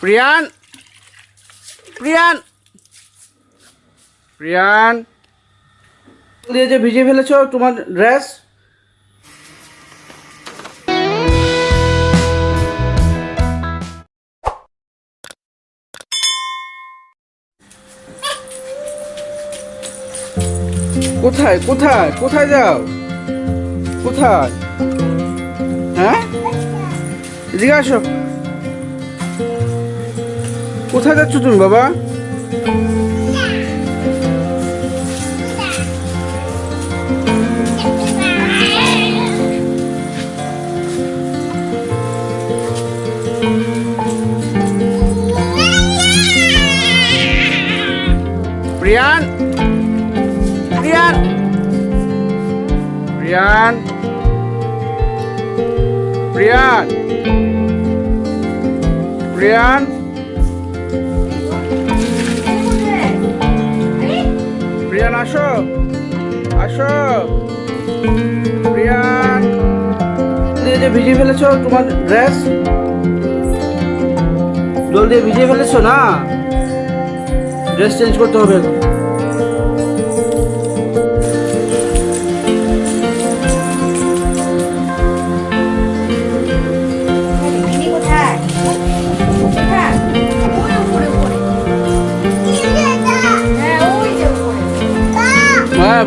প্রিয়ান প্রিয়ান প্রিয়ান। দিয়ে যে ভিজিয়ে ফেলেছো তোমার ড্রেস কোথায় কোথায় কোথায় যাও? কোথায়? হ্যাঁ? এদিকে আসো। কোথায় যাচ্ছ তুমি বাবা প্রিয়ান প্রিয়ান প্রিয়ান প্রিয়ান প্রিয়ান প্রিয়ান আসো। আসো। প্রিয়ান দিয়ে যে ভিজিয়ে ফেলেছো তোমার ড্রেস জল দিয়ে ভিজিয়ে ফেলেছো না? ড্রেস চেঞ্জ করতে হবে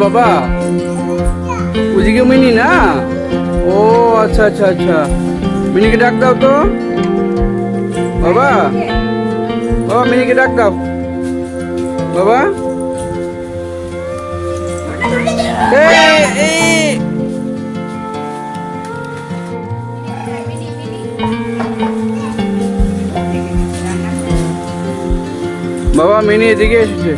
বাবা। ওদিকে মিনি না? ও আচ্ছা আচ্ছা আচ্ছা। মিনিকে ডাক দাও তো। বাবা। বাবা, মিনিকে ডাক দাও। বাবা। বাবা, মিনি এদিকে এসেছে।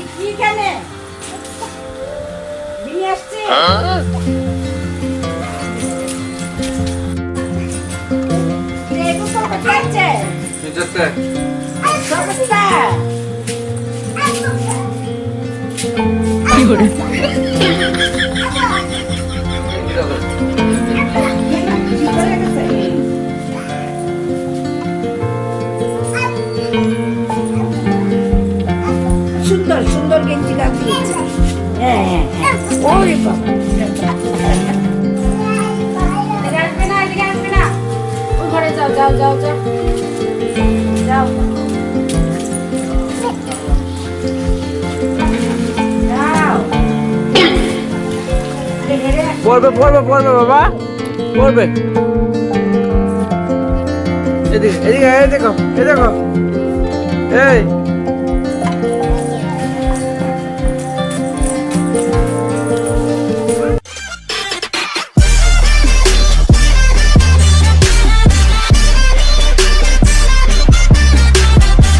কি কি কেনে মিনি আসছে রে কোথাও কোথায় আছে সব সুন্দর সুন্দর গেঞ্জি লাগিয়েছে। হ্যাঁ হ্যাঁ হ্যাঁ। ওরে বাবা। আসবে না এদিকে আসবে না। ওই ঘরে যাও যাও যাও যাও। যাও। যাও। রে, রে, রে। পড়বে পড়বে পড়বে বাবা। পড়বে। এদিকে এদিকে এই দেখো এই দেখো। এই।